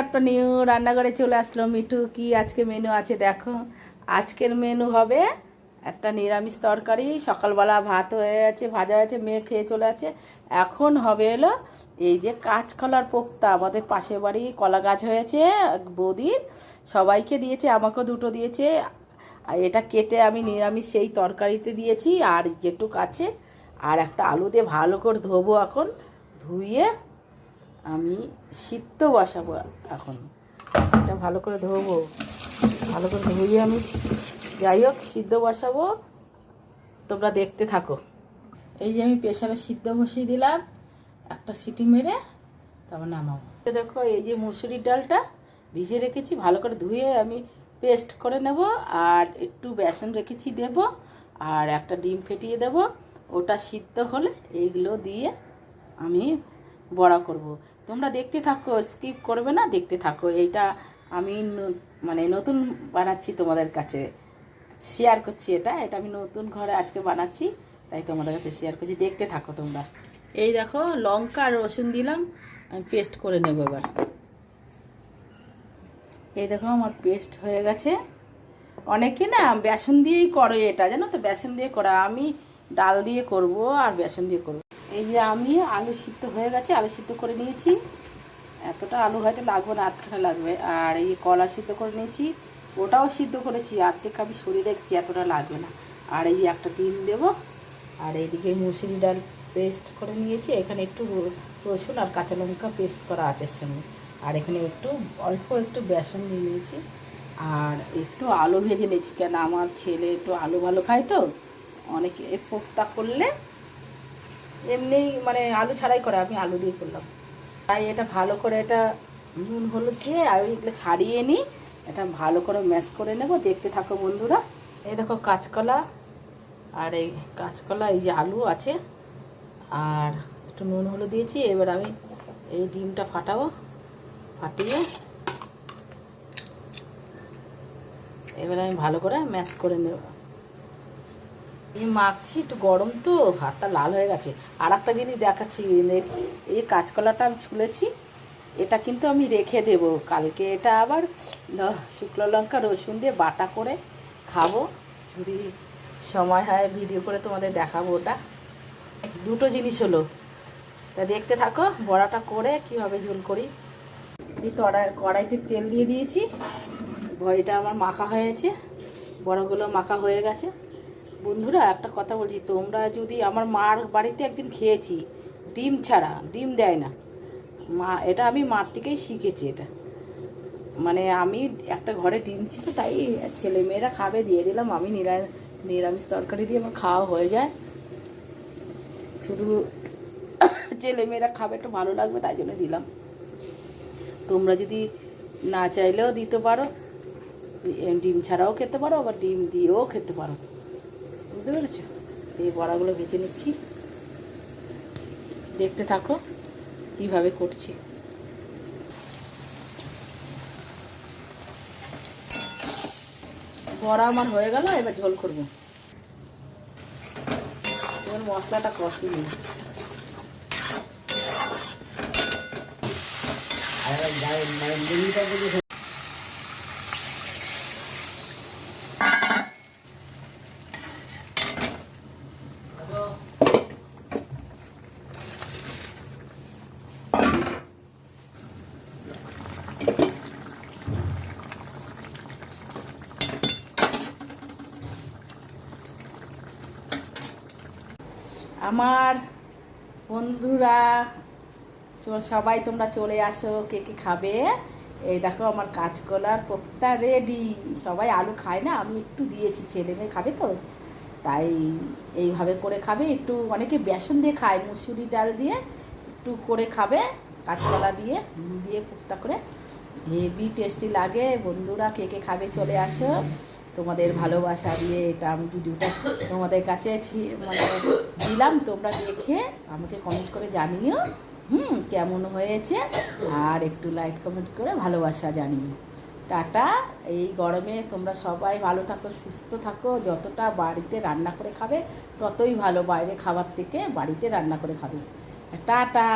একটা নিউ রান্নাঘরে চলে আসলো মিঠু। কি আজকে মেনু আছে দেখো। আজকের মেনু হবে একটা নিরামিষ তরকারি, সকালবেলা ভাত হয়ে আছে ভাজা হয়েছে, মেয়ে খেয়ে চলে আছে এখন হবে এলো এই যে কাঁচকলার পোক্তা, আমাদের পাশের বাড়ি কলা গাছ হয়েছে বৌদির। সবাইকে দিয়েছে, আমাকেও দুটো দিয়েছে। আর এটা কেটে আমি নিরামিষ সেই তরকারিতে দিয়েছি, আর যেটুক আছে। আর একটা আলু দিয়ে ভালো করে ধোবো এখন, ধুয়ে আমি সিদ্ধ বসাবো এখন। এটা ভালো করে ধোবো। ভালো করে ধুয়ে আমি যাই হোক সিদ্ধ বসাবো। তোমরা দেখতে থাকো। এই যে আমি প্রেশারে সিদ্ধ বসিয়ে দিলাম। একটা সিটি মেরে তারপর নামাবো। দেখো, এই যে মুসুরির ডালটা ভিজে রেখেছি। ভালো করে ধুয়ে আমি পেস্ট করে নেব আর একটু বেসন রেখেছি দেব আর একটা ডিম ফেটিয়ে দেব। ওটা সিদ্ধ হলে এইগুলো দিয়ে আমি বড়া করব। তোমরা দেখতে থাকো স্কিপ করবে না, দেখতে থাকো। এইটা আমি মানে নতুন বানাচ্ছি তোমাদের কাছে। শেয়ার করছি এটা। এটা আমি নতুন ঘরে আজকে বানাচ্ছি, তাই তোমাদের কাছে শেয়ার করছি। দেখতে থাকো তোমরা। এই দেখো, লঙ্কা আর রসুন দিলাম, আমি পেস্ট করে নেব এবার। এই দেখো, আমার পেস্ট হয়ে গেছে। অনেকে না, বেসন দিয়েই করে এটা, জানো তো? বেসন দিয়ে করা। আমি ডাল দিয়ে করব আর বেসন দিয়ে করব। এই যে আমি, আলু সিদ্ধ হয়ে গেছে, আলু সিদ্ধ করে নিয়েছি। এতটা আলু হয়তো লাগবে না, আধখানা লাগবে। আর এই কলা সিদ্ধ করে নিয়েছি, ওটাও সিদ্ধ করেছি। আর্ধেক আমি সরিয়ে রেখেছি এতটা লাগবে না। আর এই একটা ডিম দেবো, আর এইদিকে মুসুরি ডাল পেস্ট করে নিয়েছি। এখানে একটু রসুন আর কাঁচা লঙ্কা পেস্ট করা আছে সঙ্গে। আর এখানে একটু, অল্প একটু বেসন দিয়ে নিয়েছি। আর একটু আলু ভেজে নিয়েছি। কেন? আমার ছেলে একটু আলু ভালো খায় তো। অনেকে পোক্তা করলে এমনি মানে আলু ছাড়াই করে, আমি আলু দিয়ে করলাম। তাই এটা ভালো করে এটা নুন, হলুদ দিয়ে আমি এগুলো ছাড়িয়ে নিই। এটা ভালো করে ম্যাশ করে নেব। দেখতে থাকো বন্ধুরা। এই দেখো কাঁচকলা, আর এই কাঁচকলা, এই যে আলু আছে। আর একটু নুন, হলুদ দিয়েছি। এবার আমি এই ডিমটা ফাটাবো, ফাটিয়ে। এবার আমি ভালো করে ম্যাশ করে নেব। এই মাখছি, একটু গরম তো, ভাতটা লাল হয়ে গেছে। আর একটা জিনিস দেখাচ্ছি এই- কাঁচকলাটা আমি ছুলেছি, এটা কিন্তু আমি রেখে দেব। কালকে এটা আবার শুকনো লঙ্কা, রসুন দিয়ে বাটা করে খাব। যদি সময় হয় ভিডিও করে তোমাদের দেখাবো ওটা। দুটো জিনিস হলো। তা দেখতে থাকো, বড়াটা করে কীভাবে ঝোল করি। এই তড়াই কড়াইতে তেল দিয়ে দিয়েছি। ভয়টা আমার মাখা হয়েছে বড়গুলো মাখা হয়ে গেছে। বন্ধুরা, একটা কথা বলছি, তোমরা যদি আমার মার বাড়িতে একদিন খেয়েছি, ডিম ছাড়া, ডিম দেয় না। মা, এটা আমি মার থেকেই শিখেছি এটা। মানে আমি একটা ঘরে ডিম ছিল, তাই ছেলে মেয়েরা খাবে, দিয়ে দিলাম। আমি নিরা, নিরামিষ তরকারি দিয়ে আমার খাওয়া হয়ে যায়। শুধু ছেলে মেয়েরা খাবে, একটু ভালো লাগবে, তাই জন্য দিলাম। তোমরা যদি না চাইলেও দিতে পারো। ডিম ছাড়াও খেতে পারো, আবার ডিম দিয়েও খেতে পারো। বুঝতে পেরেছ? এই বড়াগুলো ভেজে নিচ্ছি। দেখতে থাকো, কীভাবে করছি। বড়া আমার হয়ে গেল, এবার ঝোল করব। এবার মশলাটা কষিয়ে নিই। আমার বন্ধুরা সবাই তোমরা চলে আসো, কে কে খাবে? এই দেখো আমার কাঁচকলার পোক্তা রেডি সবাই আলু খায় না, আমি একটু দিয়েছি, ছেলে মেয়ে খাবে তো। তাই এইভাবে করে খাবে, একটু অনেকে বেসন দিয়ে খায়, মুসুরি ডাল দিয়ে, একটু করে খাবে, কাঁচকলা দিয়ে দিয়ে পোক্তা করে। হেভি টেস্টি লাগে। বন্ধুরা, কে কে খাবে চলে আসো। তোমাদের ভালোবাসা দিয়ে এটা আমি ভিডিওটা তোমাদের কাছে মানে দিলাম তোমরা দেখে আমাকে কমেন্ট করে জানিও। হুম কেমন হয়েছে? আর একটু লাইক কমেন্ট করে ভালোবাসা জানিও। টাটা এই গরমে তোমরা সবাই ভালো থাকো সুস্থ থাকো। যতটা বাড়িতে রান্না করে খাবে ততই ভালো বাইরে খাবার থেকে বাড়িতে রান্না করে খাবে। টাটা।